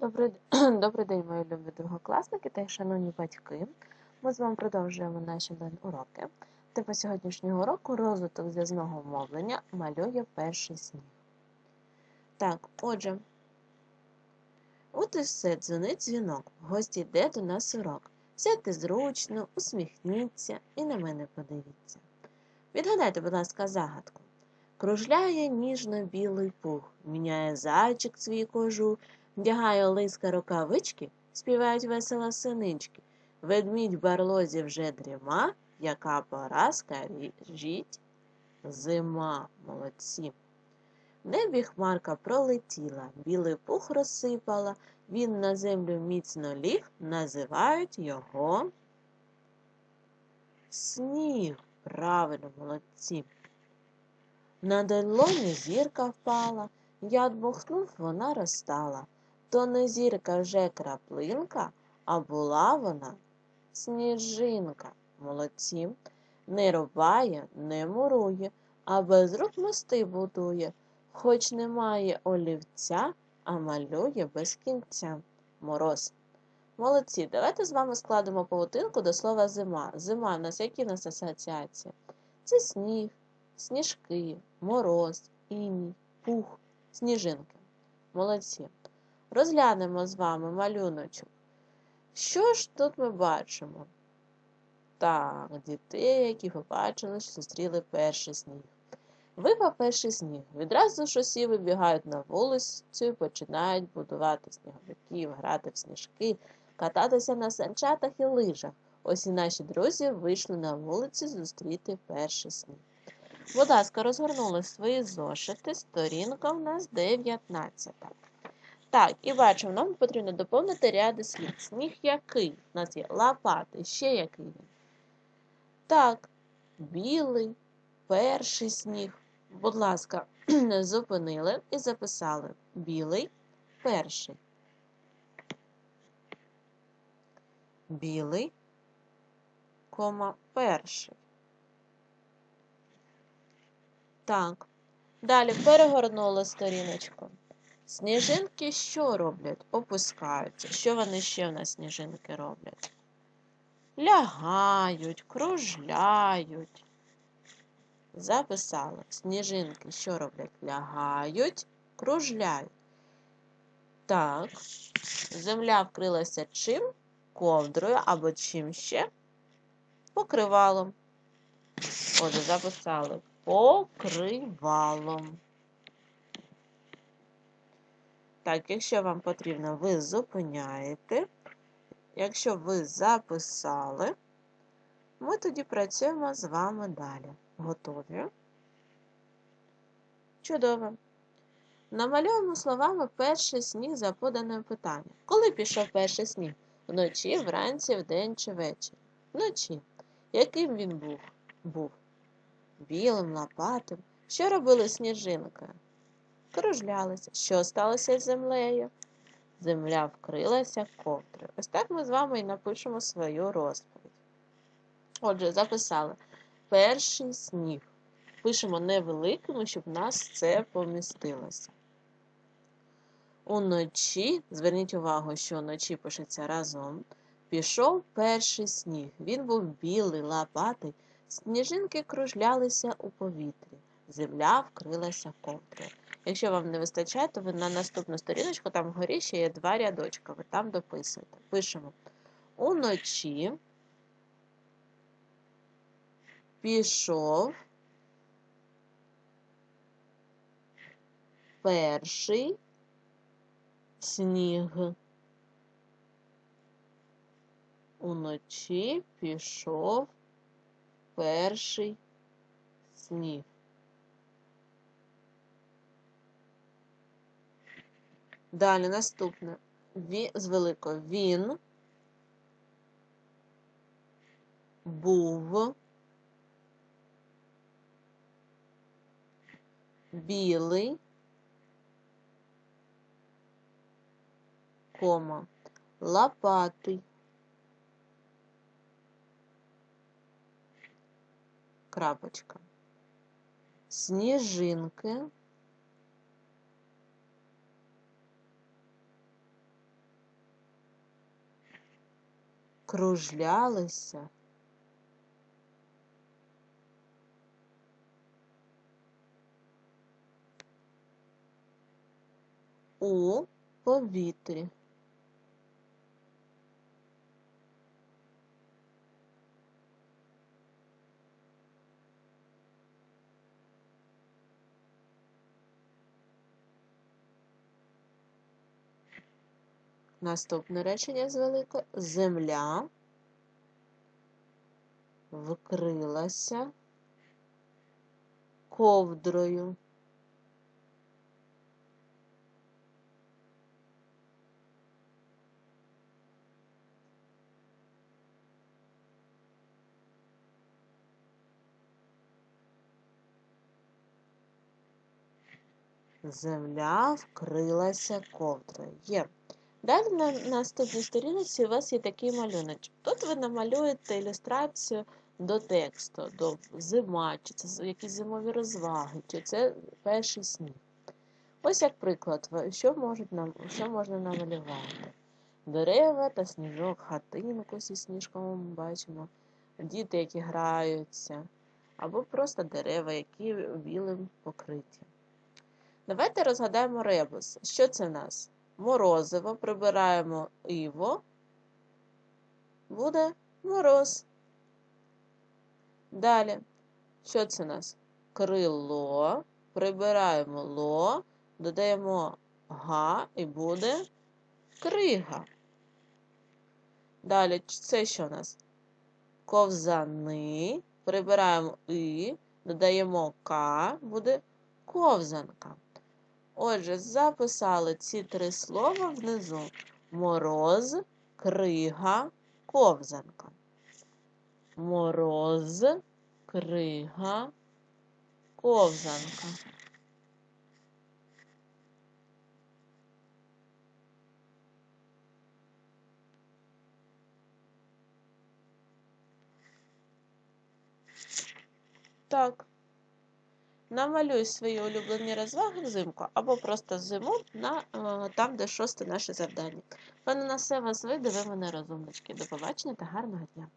Добрий, добрий день, мої любі другокласники та шановні батьки. Ми з вами продовжуємо наші уроки. Тема сьогоднішнього уроку розвиток зв'язного мовлення малює перший сніг. Так, отже, от і все, дзвонить дзвінок. Гості йде до нас урок. Сядьте зручно, усміхніться і на мене подивіться. Відгадайте, будь ласка, загадку. Кружляє ніжно білий пух, міняє зайчик свій кожух, Вдягає лиска рукавички, співають весело синички. Ведмідь в барлозі вже дріма, яка пора скажіть зима, молодці. Небі хмарка пролетіла, білий пух розсипала, він на землю міцно ліг, називають його сніг. Правильно, молодці. На долоні зірка впала, я дмухнув, вона розстала. То не зірка вже краплинка, а була вона сніжинка. Молодці. Не рубає, не мурує, а без рук мости будує. Хоч немає олівця, а малює без кінця. Мороз. Молодці, давайте з вами складемо павутинку до слова зима. Зима в нас які в нас асоціації? Це сніг, сніжки, мороз, іній, пух, сніжинки. Молодці. Розглянемо з вами малюночок. Що ж тут ми бачимо? Так, дітей, які побачили, що зустріли перший сніг. Випав перший сніг. Відразу ж усі вибігають на вулицю і починають будувати сніговиків, грати в сніжки, кататися на санчатах і лижах. Ось і наші друзі вийшли на вулицю зустріти перший сніг. Будь ласка, розгорнули свої зошити, сторінка в нас 19. Так, і бачимо, нам потрібно доповнити ряди слів. Сніг який? У нас є лопати, ще який він. Так, білий, перший сніг. Будь ласка, зупинили і записали білий перший. Білий, кома перший. Так. Далі перегорнули сторіночку. Сніжинки що роблять? Опускаються. Що вони ще в нас сніжинки роблять? Лягають, кружляють. Записали. Сніжинки що роблять? Лягають, кружляють. Так, земля вкрилася чим? Ковдрою або чим ще? Покривалом. Отже, записали покривалом. Так, якщо вам потрібно, ви зупиняєте. Якщо ви записали, ми тоді працюємо з вами далі. Готові? Чудово. Намалюємо словами перший сніг за поданим питанням. Коли пішов перший сніг? Вночі, вранці, вдень чи ввечері? Вночі. Яким він був? Був білим, лопатим. Що робили сніжинки? Кружлялися. Що сталося з землею? Земля вкрилася ковдрою. Ось так ми з вами і напишемо свою розповідь. Отже, записали перший сніг. Пишемо невеликими, щоб нас це помістилося. Уночі, зверніть увагу, що вночі пишеться разом. Пішов перший сніг. Він був білий, лопатий, сніжинки кружлялися у повітрі. Земля вкрилася ковдрою. Якщо вам не вистачає, то ви на наступну сторіночку, там вгорі ще є два рядочка, ви там дописуєте. Пишемо уночі пішов перший сніг. Уночі пішов перший сніг. Далі наступне. Ві, з великого він був білий, кома, лопатий, крапочка, сніжинки. Кружлялися. У повітрі. Наступне речення з великої. Земля вкрилася ковдрою. Земля вкрилася ковдрою. Є. Далі на наступній сторінці у вас є такий малюночок. Тут ви намалюєте ілюстрацію до тексту, до зима, чи це якісь зимові розваги, чи це перший сніг. Ось як приклад, що, можуть нам, що можна намалювати. Дерева та сніжок, хатинку зі сніжком ми бачимо, діти, які граються, або просто дерева, які білим покриті. Давайте розгадаємо ребус. Що це в нас? Морозиво, прибираємо іво, буде мороз. Далі, що це у нас? Крило, прибираємо ло, додаємо га і буде крига. Далі, це що у нас? Ковзани, прибираємо і, додаємо ка, буде ковзанка. Отже, записали ці три слова внизу: мороз, крига, ковзанка. Мороз, крига, ковзанка. Так. Намалюй свої улюблені розваги взимку або просто зиму на, е, там, де шосте наше завдання. Пане на все вас ви, ви мене розумнички. До побачення та гарного дня!